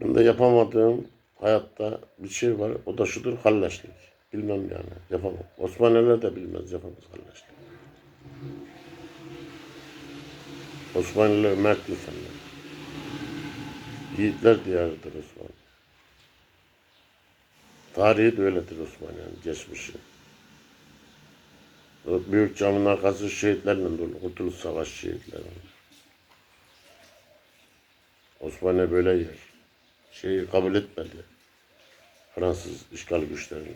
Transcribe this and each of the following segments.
Bunda yapamadığım hayatta bir şey var. O da şudur halleşlik. Bilmem yani. Yapamam. Osmanlılar da bilmez yapamaz halleşlik. Osmanlılar mert insanlar. Yiğitler diyarıdır Osmanlı. Tarihi de öyledir Osmanlı'nın geçmişi. Büyük camın arkası şehitlerle dolu. Kurtuluş Savaşı şehitleri. Osmanlı böyle yer. Şeyi kabul etmedi. Fransız işgal güçlerini.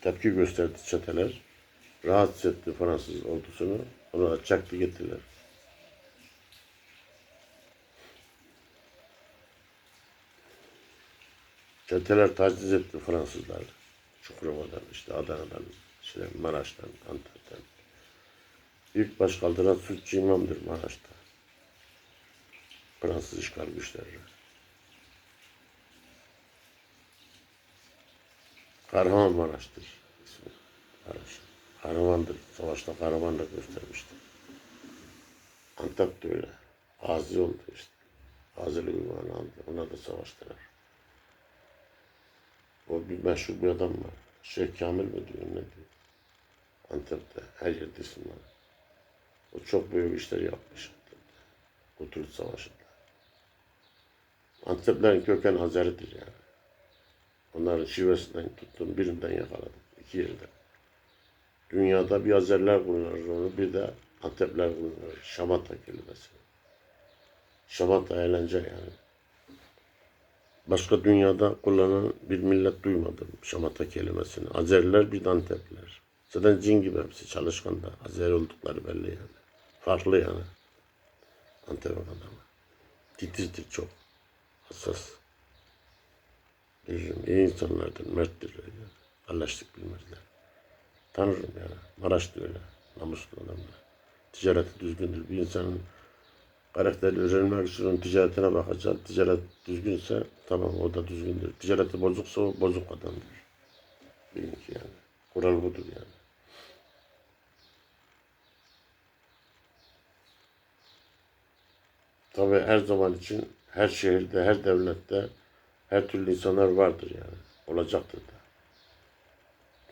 Tepki gösterdi çeteler. Rahatsız etti Fransız ordusunu. Onu da çaktı gittiler. Çeteler taciz etti Fransızlar. Çukurova'dan, işte Adana'dan, işte Maraş'tan, Antep'ten. İlk baş kaldıran Sütçü İmam'dır Maraş'ta. Fransız işgal güçleri. Kahramanmaraş'tır ismi. Maraş. Kahramandır. Savaşta kahramanlık göstermiştir. Antep de öyle. Gazi oldu işte. Gazilik ünvanı aldı. Ona da savaştılar. O bir meşhur bir adam var. Şeyh Kamil mi diyor ne diyor. Antep'te her yerde isim var. O çok büyük işler yapmış Antep'te. Kurtuluş Savaşı'nda. Anteplerin köken Hazari'dir yani. Onların şivesinden tuttum, birinden yakaladım. iki yerden. Dünyada bir Azerler kullanır onu, bir de Antepler kullanır. Şamata kelimesi. Şamata eğlence yani. Başka dünyada kullanan bir millet duymadım şamata kelimesini. Azeriler bir de Antepler. Zaten cin gibi hepsi çalışkan da. Azeri oldukları belli yani. Farklı yani. Antep adamı. Titizdir çok. Hassas. Bilirim, iyi insanlardır, merttirler. Yani. Anlaştık bilmezler. Tanırım yani. Maraş da öyle. Namuslu adamlar. Ticareti düzgündür. Bir insanın karakteri öğrenmek için onun ticaretine bakacaksın. Ticaret düzgünse tamam o da düzgündür. Ticareti bozuksa o bozuk adamdır. Bilin ki yani. Kural budur yani. Tabii her zaman için her şehirde, her devlette her türlü insanlar vardır yani. Olacaktır da.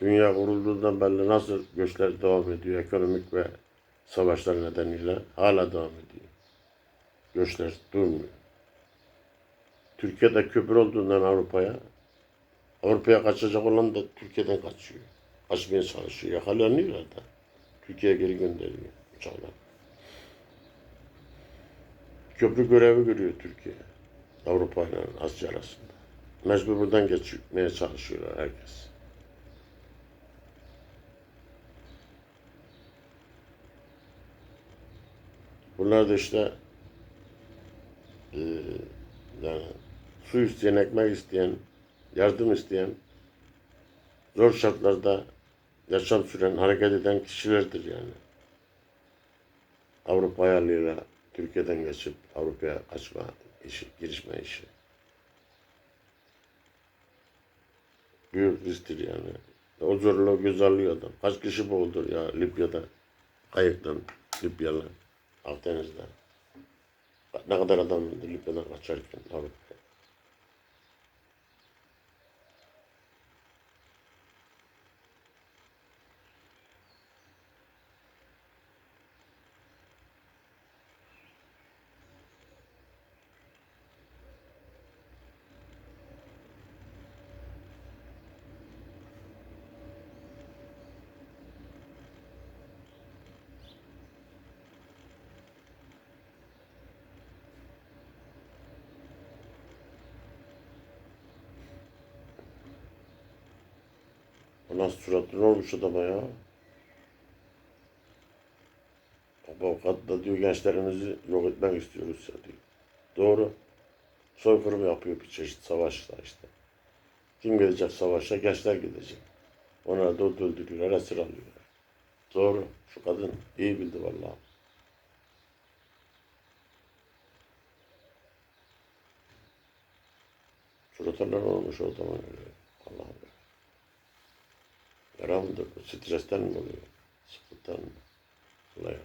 Dünya kurulduğundan beri nasıl göçler devam ediyor ekonomik ve savaşlar nedeniyle hala devam ediyor. Göçler durmuyor. Türkiye'de köprü olduğundan Avrupa'ya Avrupa'ya kaçacak olan da Türkiye'den kaçıyor. Kaçmaya çalışıyor. Yakalanıyorlar da. Türkiye'ye geri gönderiyor uçaklar. Köprü görevi görüyor Türkiye. Avrupa ile Asya arasında. Mecbur buradan geçmeye çalışıyorlar herkes. Bunlar da işte eee yani su isteyen, ekmek isteyen, yardım isteyen, zor şartlarda yaşam süren, hareket eden kişilerdir yani. Avrupa ayarlığıyla Türkiye'den geçip Avrupa'ya kaçma işi, girişme işi. Büyük risktir yani. O zorluğu göz adam. Kaç kişi boğuldur ya Libya'da. Kayıktan, Libyalı, Akdeniz'de. Ne kadar adam Libya'dan kaçarken Avrupa'ya. Nasıl suratlı olmuş adama ya? Kadın da diyor gençlerimizi yok etmek istiyoruz ya diyor. Doğru. Soykırım yapıyor bir çeşit savaşla işte. Kim gelecek savaşa? Gençler gidecek. Onları da öldürüyorlar, esir alıyorlar. Doğru. Şu kadın iyi bildi vallahi. Suratlar olmuş o zaman öyle. Allah'ım. Ram dokuz, stresten dolayı. Sıkıntıdan dolayı.